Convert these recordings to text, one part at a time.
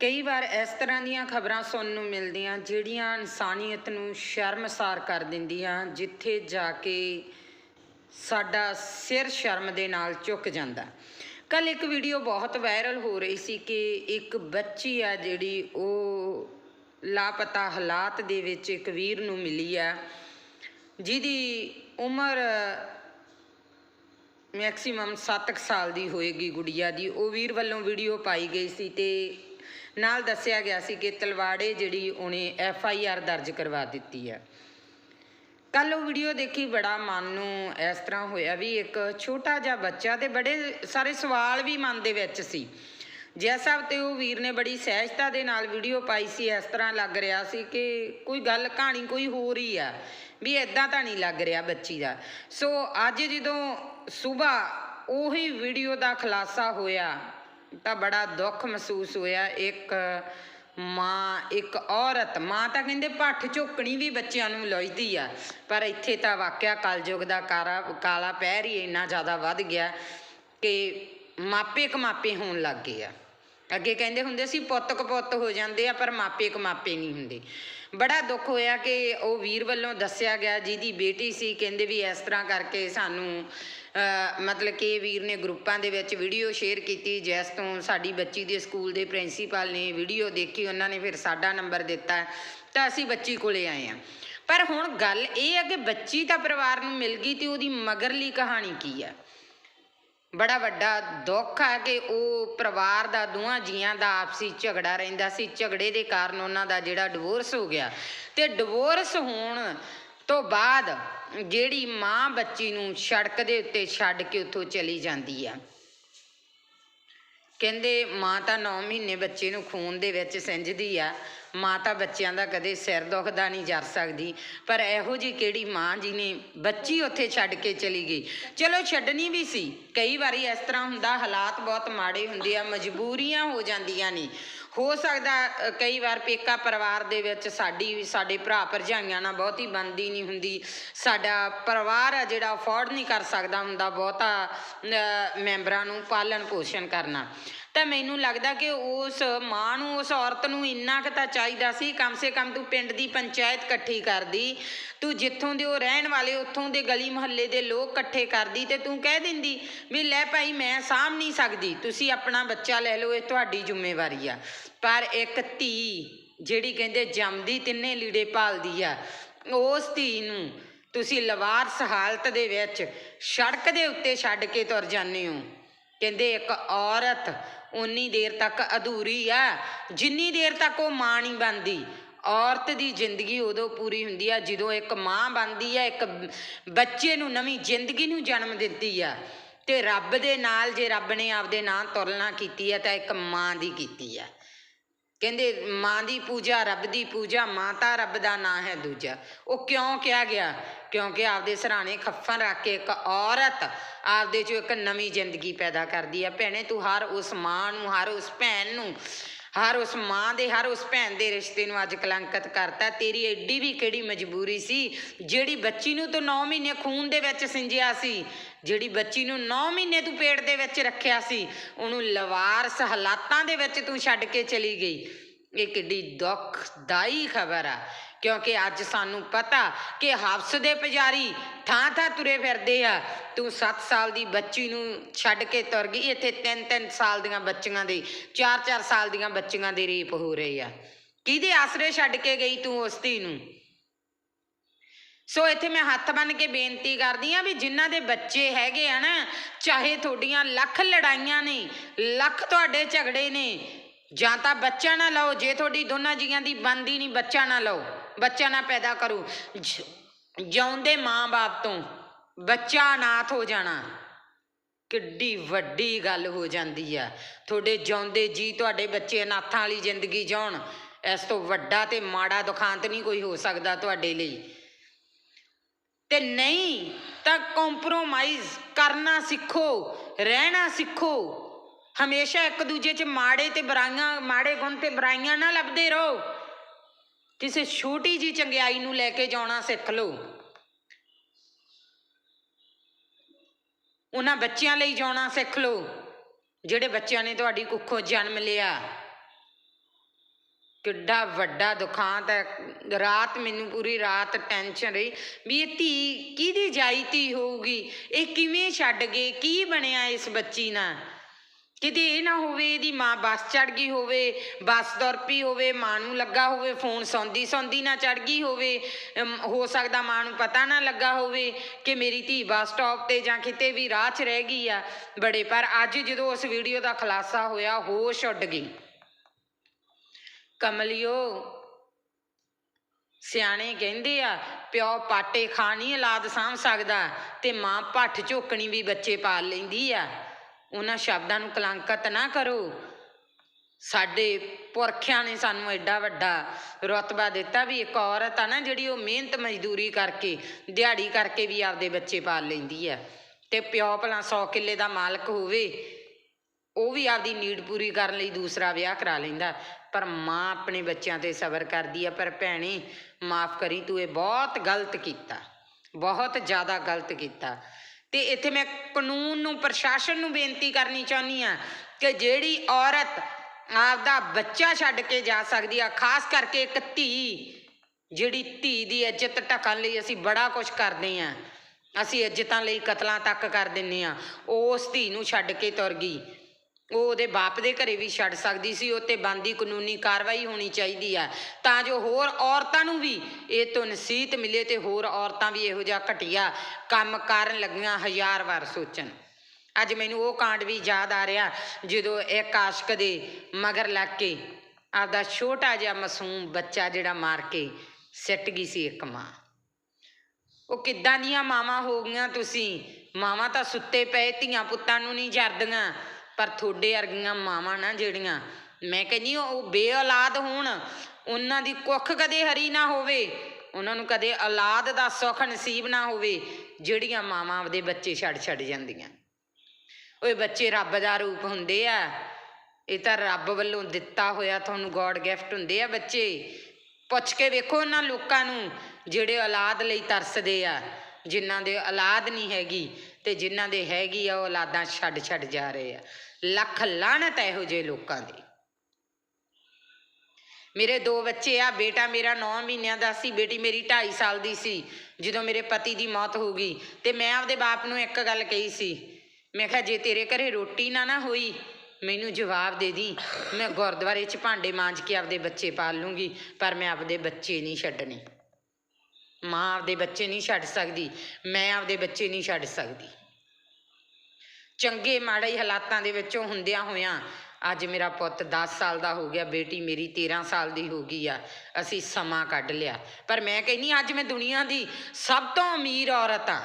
ਕਈ ਵਾਰ ਇਸ ਤਰ੍ਹਾਂ ਦੀਆਂ ਖਬਰਾਂ ਸੁਣਨ ਨੂੰ ਮਿਲਦੀਆਂ ਜਿਹੜੀਆਂ ਇਨਸਾਨੀਅਤ ਨੂੰ ਸ਼ਰਮਸਾਰ ਕਰ ਦਿੰਦੀਆਂ, ਜਿੱਥੇ ਜਾ ਕੇ ਸਾਡਾ ਸਿਰ ਸ਼ਰਮ ਦੇ ਨਾਲ ਝੁਕ ਜਾਂਦਾ। ਕੱਲ ਇੱਕ ਵੀਡੀਓ ਬਹੁਤ ਵਾਇਰਲ ਹੋ ਰਹੀ ਸੀ ਕਿ ਇੱਕ ਬੱਚੀ ਆ ਜਿਹੜੀ ਉਹ ਲਾਪਤਾ ਹਾਲਾਤ ਦੇ ਵਿੱਚ ਇੱਕ ਵੀਰ ਨੂੰ ਮਿਲੀ ਆ, ਜਿਹਦੀ ਉਮਰ ਮੈਕਸਿਮਮ 7 ਸਾਲ ਦੀ ਹੋਏਗੀ ਗੁੜੀਆ ਦੀ। ਉਹ ਵੀਰ ਵੱਲੋਂ ਵੀਡੀਓ ਪਾਈ ਗਈ ਸੀ ਤੇ ਨਾਲ ਦੱਸਿਆ ਗਿਆ ਸੀ ਕਿ ਤਲਵਾੜੇ ਜਿਹੜੀ ਉਹਨੇ ਐਫ ਆਈ ਆਰ ਦਰਜ ਕਰਵਾ ਦਿੱਤੀ ਹੈ। ਕੱਲ ਉਹ ਵੀਡੀਓ ਦੇਖੀ, ਬੜਾ ਮਨ ਨੂੰ ਇਸ ਤਰ੍ਹਾਂ ਹੋਇਆ ਵੀ ਇੱਕ ਛੋਟਾ ਜਿਹਾ ਬੱਚਾ ਤੇ ਬੜੇ ਸਾਰੇ ਸਵਾਲ ਵੀ ਮਨ ਦੇ ਵਿੱਚ ਸੀ। ਜਿਸ ਸਾਹਿਬ ਤੇ ਉਹ ਵੀਰ ਨੇ ਬੜੀ ਸਹਿਜਤਾ ਦੇ ਨਾਲ ਵੀਡੀਓ ਪਾਈ ਸੀ, ਇਸ ਤਰ੍ਹਾਂ ਲੱਗ ਰਿਹਾ ਸੀ ਕਿ ਕੋਈ ਗੱਲ, ਕਹਾਣੀ ਕੋਈ ਹੋਰ ਹੀ ਆ, ਵੀ ਇਦਾਂ ਤਾਂ ਨਹੀਂ ਲੱਗ ਰਿਹਾ ਬੱਚੀ ਦਾ। ਸੋ ਅੱਜ ਜਦੋਂ ਸਵੇਰ ਉਹੀ ਵੀਡੀਓ ਦਾ ਖੁਲਾਸਾ ਹੋਇਆ ਤਾਂ ਬੜਾ ਦੁੱਖ ਮਹਿਸੂਸ ਹੋਇਆ। ਇੱਕ ਮਾਂ, ਇੱਕ ਔਰਤ, ਮਾਂ ਤਾਂ ਕਹਿੰਦੇ ਪੱਠ ਝੋਕਣੀ ਵੀ ਬੱਚਿਆਂ ਨੂੰ ਲੋਈਦੀ ਆ, ਪਰ ਇੱਥੇ ਤਾਂ ਵਾਕਿਆ ਕਲਯੁਗ ਦਾ ਕਾਰਾ, ਕਾਲਾ ਪੈਰ ਹੀ ਇੰਨਾ ਜ਼ਿਆਦਾ ਵੱਧ ਗਿਆ ਕਿ ਮਾਪੇ ਕਮਾਪੇ ਹੋਣ ਲੱਗ ਗਏ ਆ। ਅੱਗੇ ਕਹਿੰਦੇ ਹੁੰਦੇ ਸੀ, ਪੁੱਤ ਕਪੁੱਤ ਹੋ ਜਾਂਦੇ ਆ, ਪਰ ਮਾਪੇ ਕਮਾਪੇ ਨਹੀਂ ਹੁੰਦੇ। ਬੜਾ ਦੁੱਖ ਹੋਇਆ ਕਿ ਉਹ ਵੀਰ ਵੱਲੋਂ ਦੱਸਿਆ ਗਿਆ, ਜਿਹਦੀ ਬੇਟੀ ਸੀ, ਕਹਿੰਦੇ ਵੀ ਇਸ ਤਰ੍ਹਾਂ ਕਰਕੇ ਸਾਨੂੰ ਮਤਲਬ ਕਿ ਵੀਰ ਨੇ ਗਰੁੱਪਾਂ ਦੇ ਵਿੱਚ ਵੀਡੀਓ ਸ਼ੇਅਰ ਕੀਤੀ। ਜਿਸ ਤੋਂ ਸਾਡੀ ਬੱਚੀ ਦੇ ਸਕੂਲ ਦੇ ਪ੍ਰਿੰਸੀਪਲ ਨੇ ਵੀਡੀਓ ਦੇਖੀ, ਉਹਨਾਂ ਨੇ ਫਿਰ ਸਾਡਾ ਨੰਬਰ ਦਿੱਤਾ। ਤਾਂ ਅਸੀਂ ਬੱਚੀ ਕੋਲੇ ਆਏ ਆ ਪਰ ਹੁਣ ਗੱਲ ਇਹ ਹੈ ਕਿ ਬੱਚੀ ਤਾਂ ਪਰਿਵਾਰ ਨੂੰ ਮਿਲ ਗਈ ਤੇ ਉਹਦੀ ਮਗਰਲੀ ਕਹਾਣੀ ਕੀ ਹੈ ਬੜਾ ਵੱਡਾ ਦੁੱਖ ਆ ਕਿ ਉਹ ਪਰਿਵਾਰ ਦਾ ਦੋਹਾਂ ਜੀਆਂ ਦਾ ਆਪਸੀ ਝਗੜਾ ਰਹਿੰਦਾ ਸੀ। ਝਗੜੇ ਦੇ ਕਾਰਨ ਉਹਨਾਂ ਦਾ ਜਿਹੜਾ ਡਿਵੋਰਸ ਹੋ ਗਿਆ। ਤੇ ਡਿਵੋਰਸ ਹੋਣ ਤੋਂ ਬਾਅਦ ਜਿਹੜੀ ਮਾਂ ਬੱਚੀ ਨੂੰ ਸੜਕ ਦੇ ਉੱਤੇ ਛੱਡ ਕੇ ਉੱਥੋਂ ਚਲੀ ਜਾਂਦੀ ਆ। ਕਹਿੰਦੇ ਮਾਂ ਤਾਂ 9 ਮਹੀਨੇ ਬੱਚੇ ਨੂੰ ਖੂਨ ਦੇ ਵਿੱਚ ਸਿੰਜਦੀ ਆ। ਮਾਂ ਤਾਂ ਬੱਚਿਆਂ ਦਾ ਕਦੇ ਸਿਰ ਦੁਖਦਾ ਨਹੀਂ ਜਰ ਸਕਦੀ। ਪਰ ਇਹੋ ਜੀ ਕਿਹੜੀ ਮਾਂ ਜੀ ਨੇ ਬੱਚੀ ਉੱਥੇ ਛੱਡ ਕੇ ਚਲੀ ਗਈ? ਚਲੋ ਛੱਡਣੀ ਵੀ ਸੀ। ਕਈ ਵਾਰੀ ਇਸ ਤਰ੍ਹਾਂ ਹੁੰਦਾ ਹਾਲਾਤ ਬਹੁਤ ਮਾੜੇ ਹੁੰਦੇ ਆ, ਮਜਬੂਰੀਆਂ ਹੋ ਜਾਂਦੀਆਂ ਨੇ। ਹੋ ਸਕਦਾ ਕਈ ਵਾਰ ਪੇਕਾ ਪਰਿਵਾਰ ਦੇ ਵਿੱਚ ਸਾਡੀ, ਸਾਡੇ ਭਰਾ ਭਰਜਾਈਆਂ ਨਾਲ ਬਹੁਤੀ ਬੰਦੀ ਨਹੀਂ ਹੁੰਦੀ। ਸਾਡਾ ਪਰਿਵਾਰ ਆ ਜਿਹੜਾ ਅਫੋਰਡ ਨਹੀਂ ਕਰ ਸਕਦਾ ਹੁੰਦਾ ਬਹੁਤਾ ਮੈਂਬਰਾਂ ਨੂੰ ਪਾਲਣ ਪੋਸ਼ਣ ਕਰਨਾ। ਤਾਂ ਮੈਨੂੰ ਲੱਗਦਾ ਕਿ ਉਸ ਮਾਂ ਨੂੰ, ਉਸ ਔਰਤ ਨੂੰ ਇੰਨਾ ਕੁ ਤਾਂ ਚਾਹੀਦਾ ਸੀ, ਕਮ ਸੇ ਕਮ ਤੂੰ ਪਿੰਡ ਦੀ ਪੰਚਾਇਤ ਇਕੱਠੀ ਕਰਦੀ। ਤੂੰ ਜਿੱਥੋਂ ਦੇ ਉਹ ਰਹਿਣ ਵਾਲੇ, ਉੱਥੋਂ ਦੇ ਗਲੀ ਮੁਹੱਲੇ ਦੇ ਲੋਕ ਇਕੱਠੇ ਕਰਦੀ ਤੇ ਤੂੰ ਕਹਿ ਦਿੰਦੀ ਵੀ ਲੈ ਭਾਈ ਮੈਂ ਸਾਂਭ ਨਹੀਂ ਸਕਦੀ, ਤੁਸੀਂ ਆਪਣਾ ਬੱਚਾ ਲੈ ਲਓ, ਇਹ ਤੁਹਾਡੀ ਜ਼ਿੰਮੇਵਾਰੀ ਆ। ਪਰ ਇੱਕ ਧੀ ਜਿਹੜੀ ਕਹਿੰਦੇ ਜੰਮਦੀ ਤਿੰਨੇ ਲੀੜੇ ਪਾਲਦੀ ਆ, ਉਸ ਧੀ ਨੂੰ ਤੁਸੀਂ ਲਵਾਰਸ ਹਾਲਤ ਦੇ ਵਿੱਚ ਸੜਕ ਦੇ ਉੱਤੇ ਛੱਡ ਕੇ ਤੁਰ ਜਾਂਦੇ ਹੋ। ਕਹਿੰਦੇ ਇੱਕ ਔਰਤ ਉਨੀ ਦੇਰ ਤੱਕ ਅਧੂਰੀ ਆ, ਜਿੰਨੀ ਦੇਰ ਤੱਕ ਉਹ ਮਾਂ ਨਹੀਂ ਬਣਦੀ। ਔਰਤ ਦੀ ਜ਼ਿੰਦਗੀ ਉਦੋਂ ਪੂਰੀ ਹੁੰਦੀ ਆ ਜਦੋਂ ਇੱਕ ਮਾਂ ਬਣਦੀ ਆ, ਇੱਕ ਬੱਚੇ ਨੂੰ ਨਵੀਂ ਜ਼ਿੰਦਗੀ ਨੂੰ ਜਨਮ ਦਿੰਦੀ ਆ। ਤੇ ਰੱਬ ਦੇ ਨਾਲ ਜੇ ਰੱਬ ਨੇ ਆਪਦੇ ਨਾਂ ਤੁਲਨਾ ਕੀਤੀ ਆ ਤਾਂ ਇੱਕ ਮਾਂ ਦੀ ਕੀਤੀ ਆ। ਕਹਿੰਦੇ ਮਾਂ ਦੀ ਪੂਜਾ, ਰੱਬ ਦੀ ਪੂਜਾ, ਮਾਤਾ ਰੱਬ ਦਾ ਨਾਂ ਹੈ ਦੂਜਾ। ਉਹ ਕਿਉਂ ਕਿਹਾ ਗਿਆ? ਕਿਉਂਕਿ ਆਪਦੇ ਸਰਾਣੇ ਖੱਫਨ ਰੱਖ ਕੇ ਇੱਕ ਔਰਤ ਆਪਦੇ ਚੋਂ ਇੱਕ ਨਵੀਂ ਜ਼ਿੰਦਗੀ ਪੈਦਾ ਕਰਦੀ ਆ। ਭੈਣੇ, ਤੂੰ ਹਰ ਉਸ ਮਾਂ ਨੂੰ, ਹਰ ਉਸ ਭੈਣ ਨੂੰ ਹਰ ਉਸ ਮਾਂ ਦੇ, ਹਰ ਉਸ ਭੈਣ ਦੇ ਰਿਸ਼ਤੇ ਨੂੰ ਅੱਜ ਕਲੰਕਿਤ ਕਰਤਾ। ਤੇਰੀ ਐਡੀ ਵੀ ਕਿਹੜੀ ਮਜਬੂਰੀ ਸੀ? ਜਿਹੜੀ ਬੱਚੀ ਨੂੰ ਤੂੰ 9 ਮਹੀਨੇ ਖੂਨ ਦੇ ਵਿੱਚ ਸਿੰਜਿਆ ਸੀ, ਜਿਹੜੀ ਬੱਚੀ ਨੂੰ 9 ਮਹੀਨੇ ਤੂੰ ਪੇਟ ਦੇ ਵਿੱਚ ਰੱਖਿਆ ਸੀ, ਉਹਨੂੰ ਲਵਾਰਸ ਹਾਲਾਤਾਂ ਦੇ ਵਿੱਚ ਤੂੰ ਛੱਡ ਕੇ ਚਲੀ ਗਈ। ਇਹ ਕਿੱਡੀ ਦੁੱਖਦਾਈ ਖਬਰ ਆ। ਕਿਉਂਕਿ ਅੱਜ ਸਾਨੂੰ ਪਤਾ ਕਿ ਹਫਸ ਦੇ ਪੁਜਾਰੀ ਥਾਂ ਥਾਂ ਤੁਰੇ ਫਿਰਦੇ ਆ। ਤੂੰ 7 ਸਾਲ ਦੀ ਬੱਚੀ ਨੂੰ ਛੱਡ ਕੇ ਤੁਰ ਗਈ, ਇੱਥੇ 3-3 ਸਾਲ ਦੀਆਂ ਬੱਚੀਆਂ ਦੇ 4-4 ਸਾਲ ਦੀਆਂ ਬੱਚੀਆਂ ਦੇ ਰੇਪ ਹੋ ਰਹੇ ਆ। ਕਿਹਦੇ ਆਸਰੇ ਛੱਡ ਕੇ ਗਈ ਤੂੰ ਉਸ ਧੀ ਨੂੰ? ਸੋ ਇੱਥੇ ਮੈਂ ਹੱਥ ਬੰਨ ਕੇ ਬੇਨਤੀ ਕਰਦੀ ਆ ਵੀ ਜਿਨ੍ਹਾਂ ਦੇ ਬੱਚੇ ਹੈਗੇ ਆ ਨਾ, ਚਾਹੇ ਤੁਹਾਡੀਆਂ ਲੱਖ ਲੜਾਈਆਂ ਨੇ, ਲੱਖ ਤੁਹਾਡੇ ਝਗੜੇ ਨੇ ਜਾਂ ਤਾਂ ਬੱਚਾ ਨਾ ਲਓ, ਜੇ ਤੁਹਾਡੀ ਦੋਨਾਂ ਜੀਆਂ ਦੀ ਬੰਦੀ ਨਹੀਂ, ਬੱਚਾ ਨਾ ਲਓ, ਬੱਚਾ ਨਾ ਪੈਦਾ ਕਰੋ। ਜਿਉਂਦੇ ਮਾਂ-ਬਾਪ ਤੋਂ ਬੱਚਾ ਅਨਾਥ ਹੋ ਜਾਣਾ, ਕਿੱਡੀ ਵੱਡੀ ਗੱਲ ਹੋ ਜਾਂਦੀ ਆ। ਤੁਹਾਡੇ ਜਿਉਂਦੇ ਜੀ ਤੁਹਾਡੇ ਬੱਚੇ ਅਨਾਥਾਂ ਵਾਲੀ ਜ਼ਿੰਦਗੀ ਜਿਉਣ, ਇਸ ਤੋਂ ਵੱਡਾ ਤੇ ਮਾੜਾ ਦੁਖਾਂਤ ਨਹੀਂ ਕੋਈ ਹੋ ਸਕਦਾ ਤੁਹਾਡੇ ਲਈ। ਤੇ ਨਹੀਂ ਤਾਂ ਕੰਪਰੋਮਾਈਜ਼ ਕਰਨਾ ਸਿੱਖੋ, ਰਹਿਣਾ ਸਿੱਖੋ। ਹਮੇਸ਼ਾ ਇੱਕ ਦੂਜੇ 'ਚ ਮਾੜੇ ਤੇ ਬੁਰਾਈਆਂ, ਮਾੜੇ ਗੁਣ ਤੇ ਬੁਰਾਈਆਂ ਨਾ ਲੱਭਦੇ ਰਹੋ। ਕਿਸੇ ਛੋਟੀ ਜੀ ਚੰਗਿਆਈ ਨੂੰ ਲੈ ਕੇ ਜਾਣਾ ਸਿੱਖ ਲਓ। ਉਹਨਾਂ ਬੱਚਿਆਂ ਲਈ ਜਾਣਾ ਸਿੱਖ ਲਓ, ਜਿਹੜੇ ਬੱਚਿਆਂ ਨੇ ਤੁਹਾਡੀ ਕੁੱਖੋਂ ਜਨਮ ਲਿਆ। ਕਿੱਡਾ ਵੱਡਾ ਦੁਖਾਂਤ ਹੈ। ਰਾਤ ਮੈਨੂੰ ਪੂਰੀ ਰਾਤ ਟੈਨਸ਼ਨ ਰਹੀ। ਵੀ ਇਹ ਧੀ ਕਿਹਦੀ ਜਾਈ ਧੀ ਹੋਊਗੀ? ਇਹ ਕਿਵੇਂ ਛੱਡ ਗਏ? ਕੀ ਬਣਿਆ ਇਸ ਬੱਚੀ ਨਾਲ? ਕਿਤੇ ਇਹ ਨਾ ਹੋਵੇ ਇਹਦੀ ਮਾਂ ਬੱਸ ਚੜ ਗਈ ਹੋਵੇ, ਬੱਸ ਤੁਰ ਪਈ ਹੋਵੇ, ਮਾਂ ਨੂੰ ਲੱਗਾ ਹੋਵੇ ਫੋਨ ਸੌਂਦੀ ਸੌਂਦੀ ਨਾ ਚੜ ਗਈ ਹੋਵੇ ਹੋ ਸਕਦਾ ਮਾਂ ਨੂੰ ਪਤਾ ਨਾ ਲੱਗਾ ਹੋਵੇ ਕਿ ਮੇਰੀ ਧੀ ਬੱਸ ਸਟਾਪ ਤੇ ਜਾਂ ਕਿਤੇ ਵੀ ਰਾਹ 'ਚ ਰਹਿ ਗਈ ਆ ਬੜੇ, ਪਰ ਅੱਜ ਜਦੋਂ ਉਸ ਵੀਡੀਓ ਦਾ ਖੁਲਾਸਾ ਹੋਇਆ, ਹੋਸ਼ ਉੱਡ ਗਈ। ਕਮਲਿਓ, ਸਿਆਣੇ ਕਹਿੰਦੇ ਆ, ਪਿਓ ਪਾਟੇ ਖਾ ਨਹੀਂ ਔਲਾਦ ਸਾਂਭ ਸਕਦਾ ਤੇ ਮਾਂ ਪੱਠ ਝੋਕਣੀ ਵੀ ਬੱਚੇ ਪਾਲ ਲੈਂਦੀ ਆ। ਉਹਨਾਂ ਸ਼ਬਦਾਂ ਨੂੰ ਕਲੰਕਿਤ ਨਾ ਕਰੋ। ਸਾਡੇ ਪੁਰਖਿਆਂ ਨੇ ਸਾਨੂੰ ਐਡਾ ਵੱਡਾ ਰਤਬਾ ਦਿੱਤਾ ਵੀ ਇੱਕ ਔਰਤ ਆ ਨਾ ਜਿਹੜੀ ਉਹ ਮਿਹਨਤ ਮਜ਼ਦੂਰੀ ਕਰਕੇ, ਦਿਹਾੜੀ ਕਰਕੇ ਵੀ ਆਪਦੇ ਬੱਚੇ ਪਾਲ ਲੈਂਦੀ ਆ ਤੇ ਪਿਓ ਭਲਾ 100 ਕਿੱਲੇ ਦਾ ਮਾਲਕ ਹੋਵੇ, ਉਹ ਵੀ ਆਪਦੀ ਨੀਡ ਪੂਰੀ ਕਰਨ ਲਈ ਦੂਸਰਾ ਵਿਆਹ ਕਰਾ ਲੈਂਦਾ। ਪਰ ਮਾਂ ਆਪਣੇ ਬੱਚਿਆਂ ਤੇ ਸਬਰ ਕਰਦੀ ਆ, ਪਰ ਭੈਣੇ ਮਾਫ ਕਰੀ, ਤੂੰ ਇਹ ਬਹੁਤ ਗਲਤ ਕੀਤਾ, ਬਹੁਤ ਜ਼ਿਆਦਾ ਗਲਤ ਕੀਤਾ। ਤੇ ਇੱਥੇ ਮੈਂ ਕਾਨੂੰਨ ਨੂੰ, ਪ੍ਰਸ਼ਾਸਨ ਨੂੰ ਬੇਨਤੀ ਕਰਨੀ ਚਾਹੁੰਦੀ ਆ ਕਿ ਜਿਹੜੀ ਔਰਤ ਆਪਦਾ ਬੱਚਾ ਛੱਡ ਕੇ ਜਾ ਸਕਦੀ ਆ, ਖਾਸ ਕਰਕੇ ਇੱਕ ਧੀ, ਜਿਹੜੀ ਧੀ ਦੀ ਇੱਜ਼ਤ ਢਕਣ ਲਈ ਅਸੀਂ ਬੜਾ ਕੁਝ ਕਰਦੇ ਆ ਅਸੀਂ ਇੱਜ਼ਤਾਂ ਲਈ ਕਤਲਾਂ ਤੱਕ ਕਰ ਦਿੰਨੇ ਆ ਉਸ ਧੀ ਨੂੰ ਛੱਡ ਕੇ ਤੁਰ ਗਈ। ਉਹ ਉਹਦੇ ਬਾਪ ਦੇ ਘਰੇ ਵੀ ਛੱਡ ਸਕਦੀ ਸੀ, ਉਹ ਤੇ ਬੰਦੀ ਕਾਨੂੰਨੀ ਕਾਰਵਾਈ ਹੋਣੀ ਚਾਹੀਦੀ ਆ। ਤਾਂ ਜੋ ਹੋਰ ਔਰਤਾਂ ਨੂੰ ਵੀ ਇਹ ਤੋਂ ਨਸੀਹਤ ਮਿਲੇ ਤੇ ਹੋਰ ਔਰਤਾਂ ਵੀ ਇਹੋ ਜਿਹਾ ਘਟੀਆ ਕੰਮ ਕਰਨ ਲੱਗੀਆਂ ਹਜ਼ਾਰ ਵਾਰ ਸੋਚਣ। ਅੱਜ ਮੈਨੂੰ ਉਹ ਕਾਂਡ ਵੀ ਯਾਦ ਆ ਰਿਹਾ, ਜਦੋਂ ਇੱਕ ਆਸ਼ਕ ਦੇ ਮਗਰ ਲੱਗ ਕੇ ਆਪਦਾ ਛੋਟਾ ਜਿਹਾ ਮਾਸੂਮ ਬੱਚਾ ਜਿਹੜਾ ਮਾਰ ਕੇ ਸਿੱਟ ਗਈ ਸੀ ਇੱਕ ਮਾਂ। ਉਹ ਕਿੱਦਾਂ ਦੀਆਂ ਮਾਵਾਂ ਹੋ ਗਈਆਂ ਤੁਸੀਂ? ਮਾਵਾਂ ਤਾਂ ਸੁੱਤੇ ਪਏ, ਧੀਆਂ ਪੁੱਤਾਂ ਨੂੰ ਨਹੀਂ ਜਰਦੀਆਂ। ਪਰ ਤੁਹਾਡੇ ਵਰਗੀਆਂ ਮਾਵਾਂ ਨਾ ਜਿਹੜੀਆਂ, ਮੈਂ ਕਹਿੰਦੀ ਹਾਂ, ਉਹ ਬੇਔਲਾਦ ਹੋਣ, ਉਹਨਾਂ ਦੀ ਕੁੱਖ ਕਦੇ ਹਰੀ ਨਾ ਹੋਵੇ, ਉਹਨਾਂ ਨੂੰ ਕਦੇ ਔਲਾਦ ਦਾ ਸੁੱਖ ਨਸੀਬ ਨਾ ਹੋਵੇ, ਜਿਹੜੀਆਂ ਮਾਵਾਂ ਆਪਦੇ ਬੱਚੇ ਛੱਡ ਛੱਡ ਜਾਂਦੀਆਂ। ਓਏ ਬੱਚੇ ਰੱਬ ਦਾ ਰੂਪ ਹੁੰਦੇ ਆ, ਇਹ ਤਾਂ ਰੱਬ ਵੱਲੋਂ ਦਿੱਤਾ ਹੋਇਆ ਤੁਹਾਨੂੰ ਗੋਡ ਗਿਫਟ ਹੁੰਦੇ ਆ ਬੱਚੇ। ਪੁੱਛ ਕੇ ਵੇਖੋ ਉਹਨਾਂ ਲੋਕਾਂ ਨੂੰ, ਜਿਹੜੇ ਔਲਾਦ ਲਈ ਤਰਸਦੇ ਆ, ਜਿਨ੍ਹਾਂ ਦੇ ਔਲਾਦ ਨਹੀਂ ਹੈਗੀ। ਤੇ ਜਿਨ੍ਹਾਂ ਦੇ ਹੈਗੀ ਆ ਉਹ ਔਲਾਦਾਂ ਛੱਡ ਛੱਡ ਜਾ ਰਹੇ ਆ। ਲੱਖ ਲਾਹਨਤ ਇਹੋ ਜਿਹੇ ਲੋਕਾਂ ਦੀ। ਮੇਰੇ ਦੋ ਬੱਚੇ ਆ, ਬੇਟਾ ਮੇਰਾ 9 ਮਹੀਨਿਆਂ ਦਾ ਸੀ, ਬੇਟੀ ਮੇਰੀ 2.5 ਸਾਲ ਦੀ ਸੀ, ਜਦੋਂ ਮੇਰੇ ਪਤੀ ਦੀ ਮੌਤ ਹੋ ਗਈ। ਤੇ ਮੈਂ ਆਪਦੇ ਬਾਪ ਨੂੰ ਇੱਕ ਗੱਲ ਕਹੀ ਸੀ, ਮੈਂ ਕਿਹਾ, ਜੇ ਤੇਰੇ ਘਰੇ ਰੋਟੀ ਨਾ ਨਾ ਹੋਈ, ਮੈਨੂੰ ਜਵਾਬ ਦੇ ਦੀ, ਮੈਂ ਗੁਰਦੁਆਰੇ 'ਚ ਭਾਂਡੇ ਮਾਂਜ ਕੇ ਆਪਦੇ ਬੱਚੇ ਪਾਲ ਲੂੰਗੀ, ਪਰ ਮੈਂ ਆਪਦੇ ਬੱਚੇ ਨਹੀਂ ਛੱਡਣੇ। ਮਾਂ ਆਪਦੇ ਬੱਚੇ ਨਹੀਂ ਛੱਡ ਸਕਦੀ, ਮੈਂ ਆਪਦੇ ਬੱਚੇ ਨਹੀਂ ਛੱਡ ਸਕਦੀ। ਚੰਗੇ ਮਾੜੇ ਹਾਲਾਤਾਂ ਦੇ ਵਿੱਚੋਂ ਹੁੰਦਿਆਂ ਹੋਇਆਂ ਅੱਜ ਮੇਰਾ ਪੁੱਤ 10 ਸਾਲ ਦਾ ਹੋ ਗਿਆ, ਬੇਟੀ ਮੇਰੀ 13 ਸਾਲ ਦੀ ਹੋ ਗਈ ਆ, ਅਸੀਂ ਸਮਾਂ ਕੱਢ ਲਿਆ। ਪਰ ਮੈਂ ਕਹਿੰਨੀ ਅੱਜ ਮੈਂ ਦੁਨੀਆ ਦੀ ਸਭ ਤੋਂ ਅਮੀਰ ਔਰਤ ਆ।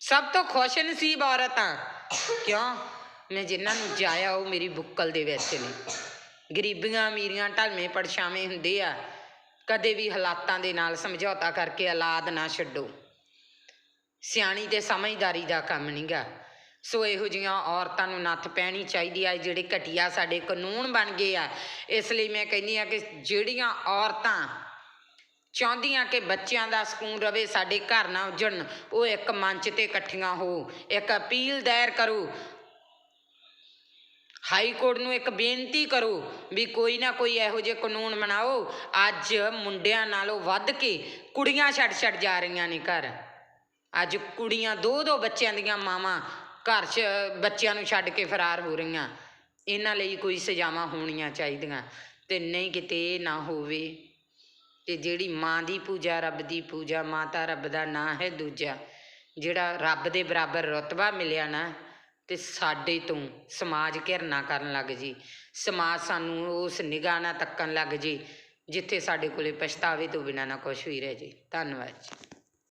ਸਭ ਤੋਂ ਖੁਸ਼ ਨਸੀਬ ਔਰਤ ਆ। ਕਿਉਂ? ਮੈਂ ਜਿਨ੍ਹਾਂ ਨੂੰ ਜਾਇਆ, ਉਹ ਮੇਰੀ ਬੁੱਕਲ ਦੇ ਵਿੱਚ ਨੇ। ਗਰੀਬੀਆਂ ਅਮੀਰੀਆਂ ਢਲਵੇਂ ਪਰਛਾਵੇਂ ਹੁੰਦੇ ਆ। ਕਦੇ ਵੀ ਹਾਲਾਤਾਂ ਦੇ ਨਾਲ ਸਮਝੌਤਾ ਕਰਕੇ ਔਲਾਦ ਨਾ ਛੱਡੋ। ਸਿਆਣੀ ਤੇ ਸਮਝਦਾਰੀ ਦਾ ਕੰਮ ਨਹੀਂਗਾ ਸੋ ਇਹੋ ਜਿਹੀਆਂ ਔਰਤਾਂ ਨੂੰ ਨੱਥ ਪੈਣੀ ਚਾਹੀਦੀ ਆ ਜਿਹੜੇ ਘਟੀਆ ਸਾਡੇ ਕਾਨੂੰਨ ਬਣ ਗਏ ਆ, ਇਸ ਲਈ ਮੈਂ ਕਹਿੰਦੀ ਆ ਕਿ ਜਿਹੜੀਆਂ ਔਰਤਾਂ ਚਾਹੁੰਦੀਆਂ ਕਿ ਬੱਚਿਆਂ ਦਾ ਸਕੂਨ ਰਵੇ, ਸਾਡੇ ਘਰ ਨਾ ਉਜੜਨ, ਉਹ ਇੱਕ ਮੰਚ ਤੇ ਇਕੱਠੀਆਂ ਹੋ, ਇੱਕ ਅਪੀਲ ਦਾਇਰ ਕਰੋ। ਹਾਈ ਕੋਰਟ ਨੂੰ ਇੱਕ ਬੇਨਤੀ ਕਰੋ ਵੀ ਕੋਈ ਨਾ ਕੋਈ ਇਹੋ ਜਿਹੇ ਕਾਨੂੰਨ ਬਣਾਓ। ਅੱਜ ਮੁੰਡਿਆਂ ਨਾਲੋਂ ਵੱਧ ਕੇ ਕੁੜੀਆਂ ਛੱਡ ਛੱਡ ਜਾ ਰਹੀਆਂ ਨੇ ਘਰ। ਅੱਜ ਕੁੜੀਆਂ ਦੋ ਦੋ ਬੱਚਿਆਂ ਦੀਆਂ ਮਾਵਾਂ ਘਰ 'ਚ ਬੱਚਿਆਂ ਨੂੰ ਛੱਡ ਕੇ ਫਰਾਰ ਹੋ ਰਹੀਆਂ। ਇਹਨਾਂ ਲਈ ਕੋਈ ਸਜ਼ਾਵਾਂ ਹੋਣੀਆਂ ਚਾਹੀਦੀਆਂ ਤੇ ਨਹੀਂ ਕਿਤੇ ਇਹ ਨਾ ਹੋਵੇ ਤੇ ਜਿਹੜੀ ਮਾਂ ਦੀ ਪੂਜਾ, ਰੱਬ ਦੀ ਪੂਜਾ, ਮਾਤਾ ਰੱਬ ਦਾ ਨਾਂ ਹੈ ਦੂਜਾ। ਜਿਹੜਾ ਰੱਬ ਦੇ ਬਰਾਬਰ ਰਤਬਾ ਮਿਲਿਆ ਨਾ ਤੇ ਸਾਡੇ ਤੋਂ ਸਮਾਜ ਘਿਰਨਾ ਕਰਨ ਲੱਗ ਜੀ। ਸਮਾਜ ਸਾਨੂੰ ਉਸ ਨਿਗਾਹ ਨਾਲ ਤੱਕਣ ਲੱਗ ਜੀ, ਜਿੱਥੇ ਸਾਡੇ ਕੋਲੇ ਪਛਤਾਵੇ ਤੋਂ ਬਿਨਾਂ ਨਾ ਕੁਝ ਵੀ ਰਹਿ ਜੇ। ਧੰਨਵਾਦ ਜੀ।